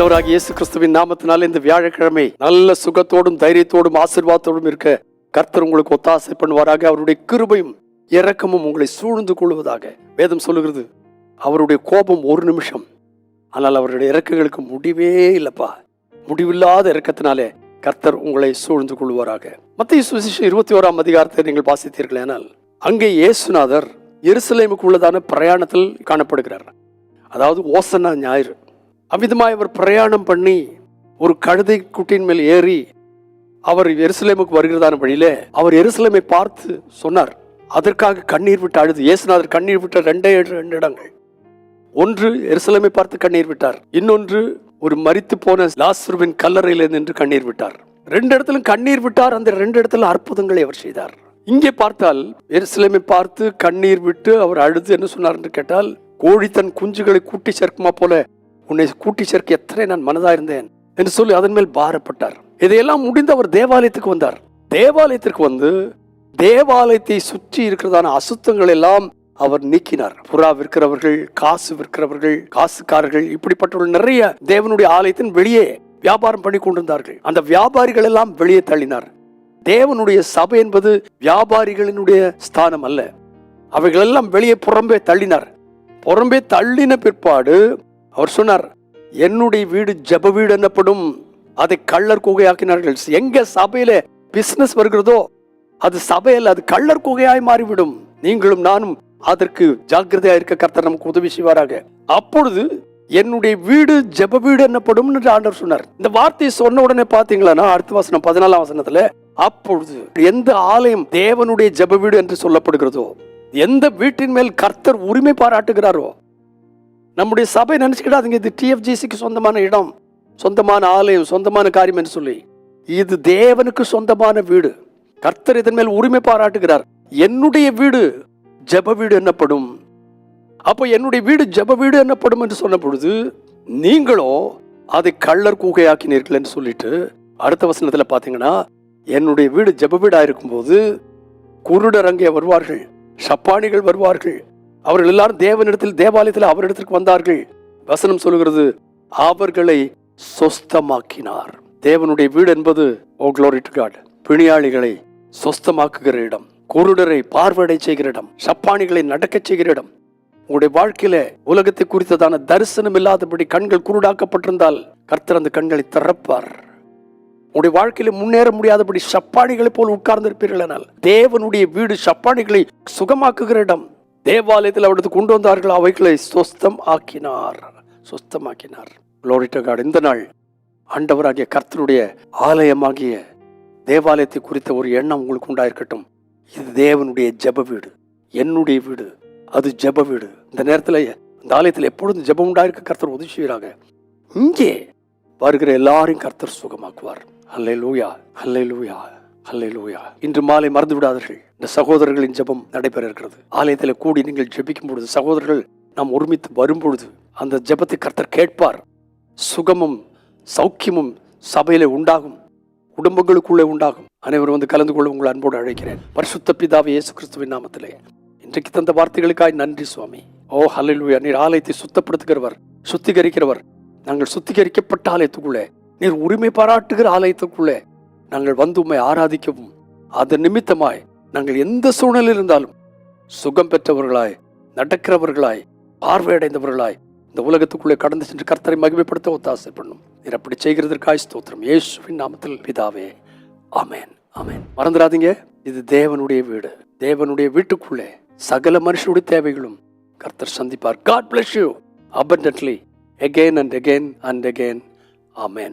ஆண்டவராக இயேசு கிறிஸ்துவின் நாமத்தினால் இந்த வியாழக்கிழமை நல்ல சுகத்தோடும் தைரியத்தோடும் ஆசிர்வாதத்தோடும் இருக்க கர்த்தர் உங்களுக்கு ஒத்தாசை பண்ணுவாராக. அவருடைய கிருபையும் இறக்கமும் உங்களை சூழ்ந்து கொள்வதாக வேதம் சொல்லுகிறது. அவருடைய கோபம் ஒரு நிமிஷம். ஆனால் அவருடைய இறக்குகளுக்கு முடிவே இல்லப்பா. முடிவில்லாத இறக்கத்தினாலே கர்த்தர் உங்களை சூழ்ந்து கொள்வாராக மத்திய சுவிசேஷம் இருபத்தி ஓராம் அதிகாரத்தை நீங்கள் வாசித்தீர்கள் ஆனால் அங்கே இயேசுநாதர் எருசலேமுக்கு உள்ளதான பிரயாணத்தில் காணப்படுகிறார். அதாவது ஓசனா ஞாயிறு. அவ்விதமாய் அவர் பிரயாணம் பண்ணி ஒரு கழுதை குட்டியின் மேல் ஏறி அவர் எருசலேமுக்கு வருகிறதான வழியிலே அவர் எருசலேமை பார்த்து சொன்னார் அதற்காக கண்ணீர் விட்டு அழுது. இயேசுநாதர் கண்ணீர் விட்ட ரெண்டே ரெண்டு இடங்கள். ஒன்று எருசலேமை பார்த்து கண்ணீர் விட்டார். இன்னொன்று ஒரு மறித்து போன லாசுருவின் கல்லறையில நின்று கண்ணீர் விட்டார். ரெண்டு இடத்திலும் கண்ணீர் விட்டார். அந்த ரெண்டு இடத்துல அற்புதங்களை அவர் செய்தார். இங்கே பார்த்தால் எருசலேமை பார்த்து கண்ணீர் விட்டு அவர் அழுது என்ன சொன்னார் என்று கேட்டால் கோழி தன் குஞ்சுகளை கூட்டி சேர்க்குமா போல உன்னை கூட்டி சேர்க்க எத்தனை நான் மனதா இருந்தேன் என்று சொல்லி அதன் மேல் பாரப்பட்டார். இதையெல்லாம் முடிந்து அவர் தேவாலயத்துக்கு வந்தார். தேவாலயத்திற்கு வந்து தேவாலயத்தை சுற்றி இருக்கிறதான அசுத்தங்கள் எல்லாம் அவர் நீக்கினார். புறா விற்கிறவர்கள் காசு விற்கிறவர்கள் காசுக்காரர்கள் இப்படிப்பட்டவர்கள் நிறைய தேவனுடைய ஆலயத்தின் வெளியே வியாபாரம் பண்ணி கொண்டிருந்தார்கள். அந்த வியாபாரிகள் எல்லாம் வெளியே தள்ளினார். தேவனுடைய சபை என்பது வியாபாரிகளினுடைய ஸ்தானம் அல்ல. அவைகளெல்லாம் வெளியே புறம்பே தள்ளினார். புறம்பே தள்ளின பிற்பாடு அவர் சொன்னார் என்னுடைய வீடு ஜெப வீடு என்னப்படும்? அதை கள்ளர் குகையாக்கினார்கள். எங்க சபையில பிசினஸ் வருகிறதோ அது சபையில் அது கள்ளர் குகையாய் மாறிவிடும். நீங்களும் நானும் அதற்கு ஜாக்கிரதையா இருக்க கர்த்தர் நமக்கு உதவி செய்வாராக. அப்பொழுது என்னுடைய வீடு ஜெப வீடு என்னப்படும்? என்று ஆண்டவர் சொன்னார். இந்த வார்த்தையை சொன்ன உடனே பாத்தீங்களா அடுத்த வசனம் பதினாலாம் வசனத்துல அப்பொழுது எந்த ஆலயம் தேவனுடைய ஜெப வீடு என்று சொல்லப்படுகிறதோ எந்த வீட்டின் மேல் கர்த்தர் உரிமை பாராட்டுகிறாரோ நம்முடைய சபை நினைச்சுக்கிட்டாதுங்க இது டிஎஃப்ஜிசிக்கு சொந்தமான இடம் சொந்தமான ஆலயம் சொந்தமான காரியம் என்று சொல்லி. இது தேவனுக்கு சொந்தமான வீடு. கர்த்தர் இதன் மேல் உரிமை பாராட்டுகிறார். என்னுடைய வீடு ஜெப வீடு என்னப்படும்? அப்போ என்னுடைய வீடு ஜெப வீடு என்னப்படும் என்று சொன்ன பொழுது நீங்களோ அதை கள்ளர் கூகையாக்கினீர்கள் என்று சொல்லிட்டு அடுத்த வசனத்தில் பார்த்தீங்கன்னா என்னுடைய வீடு ஜெப வீடாக இருக்கும்போது குருடர் அங்கே வருவார்கள் சப்பானிகள் வருவார்கள் அவர்கள் எல்லாரும் தேவனிடத்தில் தேவாலயத்தில் அவரிடத்திற்கு வந்தார்கள். வசனம் சொல்லுகிறது அவர்களை சொஸ்தமாக்கினார். தேவனுடைய வீடு என்பது ஓ க்ளோரிட் to பிணியாளிகளை சொஸ்தமாக்குகிற இடம் குருடரை பார்வையடை செய்கிற இடம் சப்பானிகளை நடக்கச் செய்கிற இடம். உங்களுடைய வாழ்க்கையில உலகத்தை குறித்ததான தரிசனம் இல்லாதபடி கண்கள் குருடாக்கப்பட்டிருந்தால் கர்த்தர் அந்த கண்களை திறப்பார். உங்களுடைய வாழ்க்கையில முன்னேற முடியாதபடி சப்பானிகளை போல் உட்கார்ந்திருப்பீர்கள் ஆனால் தேவனுடைய வீடு சப்பானிகளை சுகமாக்குகிற இடம் தேவாலயத்தில் அவரது கொண்டு வந்தார்கள். அவைகளை சொஸ்தம் ஆக்கினார் சொஸ்தமாக்கினார். Glory இந்த நாள் ஆண்டவராகிய கர்த்தருடைய ஆலயமாகிய தேவாலயத்தை குறித்த ஒரு எண்ணம் உங்களுக்கு உண்டாயிருக்கட்டும். இது தேவனுடைய ஜெப வீடு. என்னுடைய வீடு. அது ஜெப வீடு. இந்த நேரத்தில் இந்த ஆலயத்தில் எப்பொழுதும் ஜெபம் உண்டாயிருக்க கர்த்தர் உதவி செய்கிறாங்க இங்கே வருகிற எல்லாரையும் கர்த்தர் சுகமாக்குவார். அல்லை லூயா அல்லை லூயா அல்லை லூயா இன்று மாலை மறந்து விடாதீர்கள் இந்த சகோதரர்களின் ஜெபம் நடைபெற இருக்கிறது. ஆலயத்தில் கூடி நீங்கள் ஜெபிக்கும் பொழுது சகோதரர்கள் நாம் ஒருமித்து வரும்பொழுது அந்த ஜெபத்தை கர்த்தர் கேட்பார். சுகமும் சௌக்கியமும் சபையில உண்டாகும். குடும்பங்களுக்குள்ளே உண்டாகும். அனைவரும் வந்து கலந்து கொள்ள உங்களை அன்போடு அழைக்கிறேன். பரிசுத்த பிதாவை இயேசு கிறிஸ்துவின் நாமத்திலே. இன்றைக்கு தந்த வார்த்தைகளுக்காய் நன்றி சுவாமி. ஓ ஹalleluya. நீர் ஆலயத்தை சுத்தப்படுத்துகிறவர் சுத்திகரிக்கிறவர். நாங்கள் சுத்திகரிக்கப்பட்ட ஆலயத்துக்குள்ளே நீர் உரிமை பாராட்டுகிற ஆலயத்துக்குள்ளே நாங்கள் வந்து உண்மை ஆராதிக்கவும். அதன் நிமித்தமாய் நாங்கள் எந்த சூழ்நிலையில் இருந்தாலும் சுகம் பெற்றவர்களாய் நடக்கிறவர்களாய் பார்வையடைந்தவர்களாய் இந்த உலகத்துக்குள்ளே கடந்து சென்று கர்த்தரை மகிமைப்படுத்த ஒத்தாசை பண்ணும் நீர் அப்படி செய்கிறதற்காய் ஸ்தோத்திரம். இயேசுவின் நாமத்தில் பிதாவே அமேன் அமேன் மறந்துடாதீங்க. இது தேவனுடைய வீடு. தேவனுடைய வீட்டுக்குள்ளே சகல மனுஷனுடைய தேவைகளும் கர்த்தர் சந்திப்பார். God bless you abundantly again and again and again. Amen.